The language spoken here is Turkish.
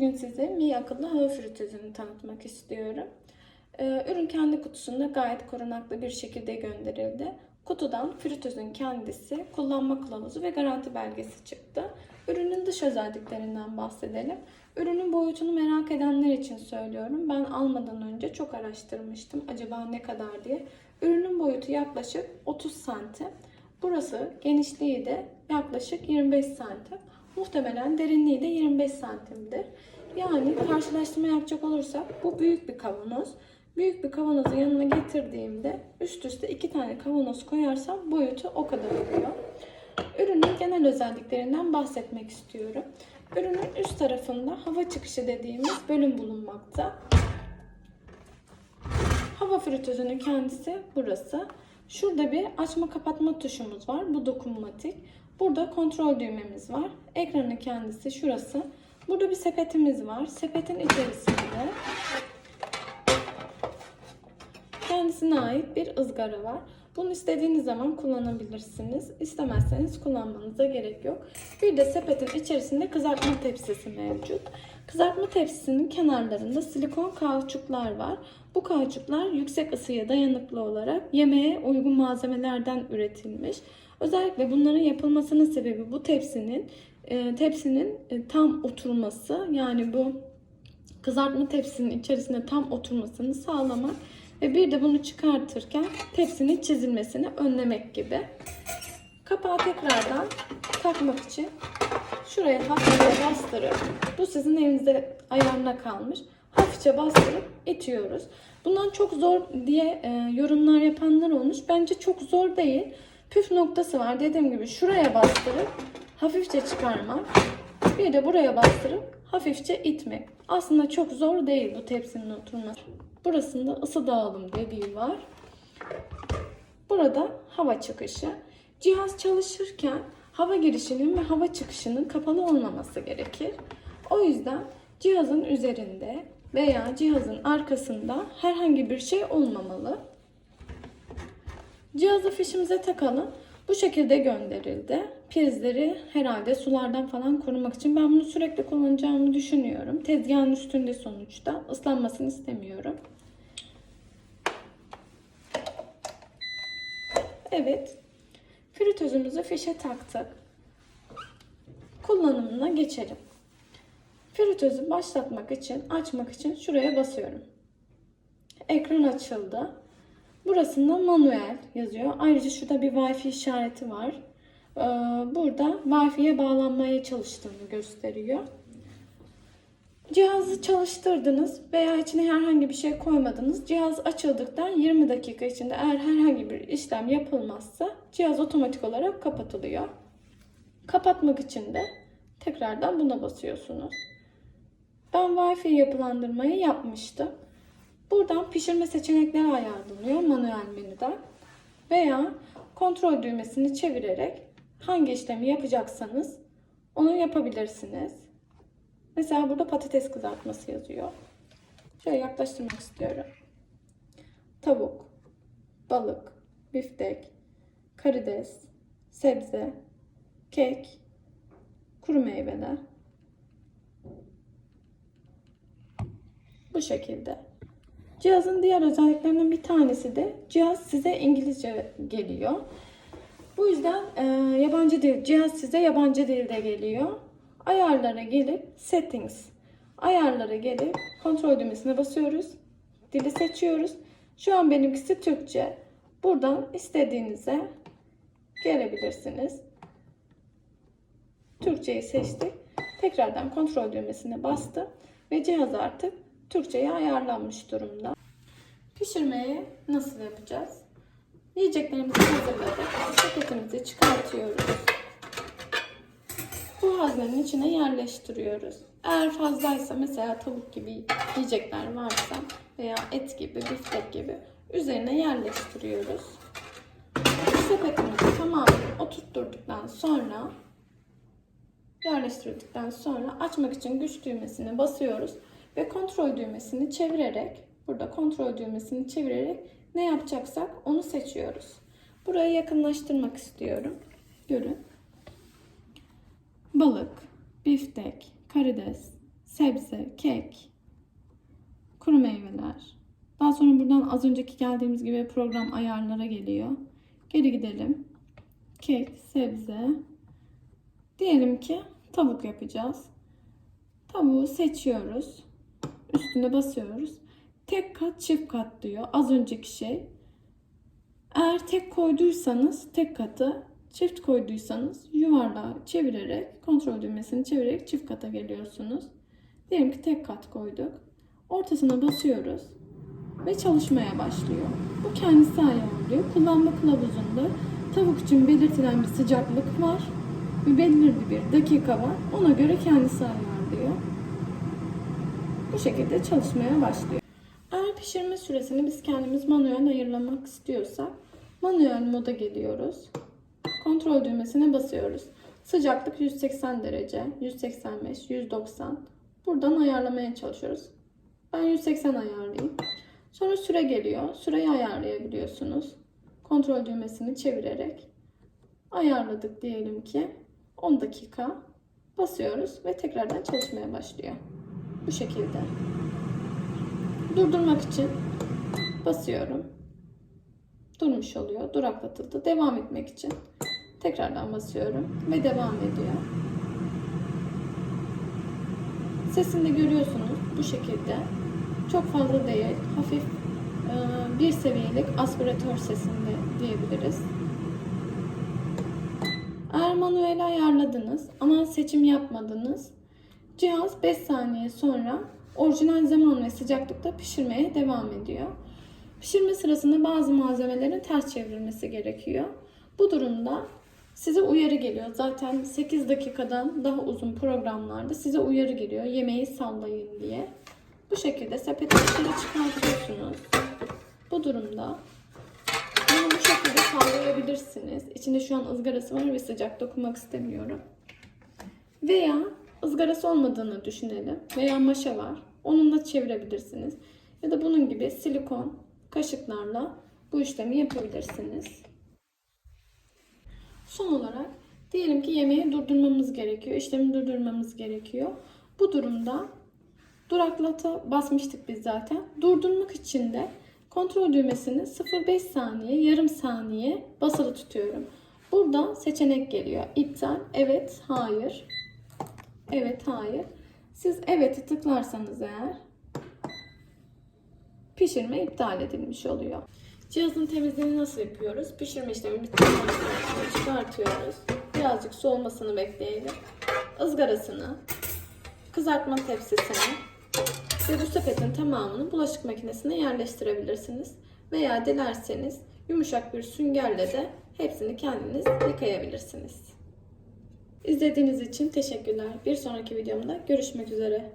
Bugün size Mi akıllı hava fritözünü tanıtmak istiyorum. Ee, ürün kendi kutusunda gayet korunaklı bir şekilde gönderildi. Kutudan fritözün kendisi, kullanma kılavuzu ve garanti belgesi çıktı. Ürünün dış özelliklerinden bahsedelim. Ürünün boyutunu merak edenler için söylüyorum. Ben almadan önce çok araştırmıştım. Acaba ne kadar diye. Ürünün boyutu yaklaşık 30 santim. Burası genişliği de yaklaşık 25 santim. Muhtemelen derinliği de 25 santimdir. Yani karşılaştırma yapacak olursak bu büyük bir kavanoz. Büyük bir kavanozu yanına getirdiğimde üst üste iki tane kavanoz koyarsam boyutu o kadar oluyor. Ürünün genel özelliklerinden bahsetmek istiyorum. Ürünün üst tarafında hava çıkışı dediğimiz bölüm bulunmakta. Hava fritözünün kendisi burası. Şurada bir açma kapatma tuşumuz var. Bu dokunmatik. Burada kontrol düğmemiz var. Ekranın kendisi şurası. Burada bir sepetimiz var. Sepetin içerisinde kendisine ait bir ızgara var. Bunu istediğiniz zaman kullanabilirsiniz. İstemezseniz kullanmanıza gerek yok. Bir de sepetin içerisinde kızartma tepsisi mevcut. Kızartma tepsisinin kenarlarında silikon kauçuklar var. Bu kauçuklar yüksek ısıya dayanıklı olarak yemeğe uygun malzemelerden üretilmiş. Özellikle bunların yapılmasının sebebi bu tepsinin e, tepsinin e, tam oturması yani bu kızartma tepsinin içerisinde tam oturmasını sağlamak ve bir de bunu çıkartırken tepsinin çizilmesini önlemek gibi. Kapağı tekrardan takmak için şuraya hafifçe bastırıp bu sizin elinizde ayarına kalmış. Hafifçe bastırıp itiyoruz. Bundan çok zor diye e, yorumlar yapanlar olmuş. Bence çok zor değil. Püf noktası var. Dediğim gibi şuraya bastırıp hafifçe çıkarmak. Bir de buraya bastırıp hafifçe itmek. Aslında çok zor değil bu tepsinin oturması. Burasında ısı dağılım dediği var. Burada hava çıkışı. Cihaz çalışırken hava girişinin ve hava çıkışının kapalı olmaması gerekir. O yüzden cihazın üzerinde veya cihazın arkasında herhangi bir şey olmamalı. Cihazı fişimize takalım. Bu şekilde gönderildi. Prizleri herhalde sulardan falan korumak için ben bunu sürekli kullanacağımı düşünüyorum. Tezgahın üstünde sonuçta. ıslanmasını istemiyorum. Evet. Fritözümüzü fişe taktık. Kullanımına geçelim. Fritözü başlatmak için, açmak için şuraya basıyorum. Ekran açıldı. Burasında manuel yazıyor. Ayrıca şurada bir Wi-Fi işareti var. Ee, Burada Wi-Fi'ye bağlanmaya çalıştığını gösteriyor. Cihazı çalıştırdınız veya içine herhangi bir şey koymadınız. Cihaz açıldıktan 20 dakika içinde eğer herhangi bir işlem yapılmazsa cihaz otomatik olarak kapatılıyor. Kapatmak için de tekrardan buna basıyorsunuz. Ben Wi-Fi yapılandırmayı yapmıştım. Buradan pişirme seçenekleri ayarlanıyor manuel menüden. Veya kontrol düğmesini çevirerek hangi işlemi yapacaksanız onu yapabilirsiniz. Mesela burada patates kızartması yazıyor. Şöyle yaklaştırmak istiyorum. Tavuk, balık, biftek, karides, sebze, kek, kuru meyveler. Bu şekilde. Cihazın diğer özelliklerinden bir tanesi de cihaz size İngilizce geliyor. Bu yüzden e, yabancı dil, cihaz size yabancı dilde geliyor. Ayarlara gelip settings, ayarlara gelip kontrol düğmesine basıyoruz. Dili seçiyoruz. Şu an benimkisi Türkçe. Buradan istediğinize gelebilirsiniz. Türkçeyi seçtik. Tekrardan kontrol düğmesine bastım ve cihaz artık Türkçe'ye ayarlanmış durumda. Pişirmeyi nasıl yapacağız? Yiyeceklerimizi hazırladık. Sepetimizi çıkartıyoruz. Bu haznenin içine yerleştiriyoruz. Eğer fazlaysa mesela tavuk gibi yiyecekler varsa veya et gibi, biftek gibi üzerine yerleştiriyoruz. Sepetimizi tamamen oturtturduktan sonra yerleştirdikten sonra açmak için güç düğmesine basıyoruz ve kontrol düğmesini çevirerek, burada kontrol düğmesini çevirerek ne yapacaksak onu seçiyoruz. Burayı yakınlaştırmak istiyorum. Görün. Balık, biftek, karides, sebze, kek, kuru meyveler. Daha sonra buradan az önceki geldiğimiz gibi program ayarlara geliyor. Geri gidelim. Kek, sebze. Diyelim ki tavuk yapacağız. Tavuğu seçiyoruz. Üstüne basıyoruz. Tek kat, çift kat diyor. Az önceki şey. Eğer tek koyduysanız tek katı, çift koyduysanız yuvarlağı çevirerek, kontrol düğmesini çevirerek çift kata geliyorsunuz. Diyelim ki tek kat koyduk. Ortasına basıyoruz ve çalışmaya başlıyor. Bu kendisi ayarlıyor. Kullanma kılavuzunda tavuk için belirtilen bir sıcaklık var ve belirli bir dakika var. Ona göre kendisi ayarlıyor. Bu şekilde çalışmaya başlıyor. Eğer pişirme süresini biz kendimiz manuel ayarlamak istiyorsak manuel moda geliyoruz. Kontrol düğmesine basıyoruz. Sıcaklık 180 derece, 185, 190. Buradan ayarlamaya çalışıyoruz. Ben 180 ayarlayayım. Sonra süre geliyor. Süreyi ayarlayabiliyorsunuz. Kontrol düğmesini çevirerek ayarladık diyelim ki 10 dakika basıyoruz ve tekrardan çalışmaya başlıyor. Bu şekilde. Durdurmak için basıyorum. Durmuş oluyor. Duraklatıldı. Devam etmek için tekrardan basıyorum ve devam ediyor. Sesini görüyorsunuz bu şekilde. Çok fazla değil. Hafif e, bir seviyelik aspiratör sesinde diyebiliriz. Eğer manuel ayarladınız ama seçim yapmadınız. Cihaz 5 saniye sonra orijinal zaman ve sıcaklıkta pişirmeye devam ediyor. Pişirme sırasında bazı malzemelerin ters çevrilmesi gerekiyor. Bu durumda size uyarı geliyor. Zaten 8 dakikadan daha uzun programlarda size uyarı geliyor. Yemeği sallayın diye. Bu şekilde sepeti dışarı çıkartıyorsunuz. Bu durumda bunu bu şekilde sallayabilirsiniz. İçinde şu an ızgarası var ve sıcak dokunmak istemiyorum. Veya ızgarası olmadığını düşünelim. Veya maşa var. Onunla çevirebilirsiniz. Ya da bunun gibi silikon kaşıklarla bu işlemi yapabilirsiniz. Son olarak diyelim ki yemeği durdurmamız gerekiyor. İşlemi durdurmamız gerekiyor. Bu durumda duraklata basmıştık biz zaten. Durdurmak için de kontrol düğmesini 0,5 saniye, yarım saniye basılı tutuyorum. Burada seçenek geliyor. İptal, evet, hayır. Evet, hayır. Siz evet'i tıklarsanız eğer pişirme iptal edilmiş oluyor. Cihazın temizliğini nasıl yapıyoruz? Pişirme işlemi bittikten çıkartıyoruz. Birazcık soğumasını bekleyelim. Izgarasını, kızartma tepsisini ve bu sepetin tamamını bulaşık makinesine yerleştirebilirsiniz. Veya dilerseniz yumuşak bir süngerle de hepsini kendiniz yıkayabilirsiniz. İzlediğiniz için teşekkürler. Bir sonraki videomda görüşmek üzere.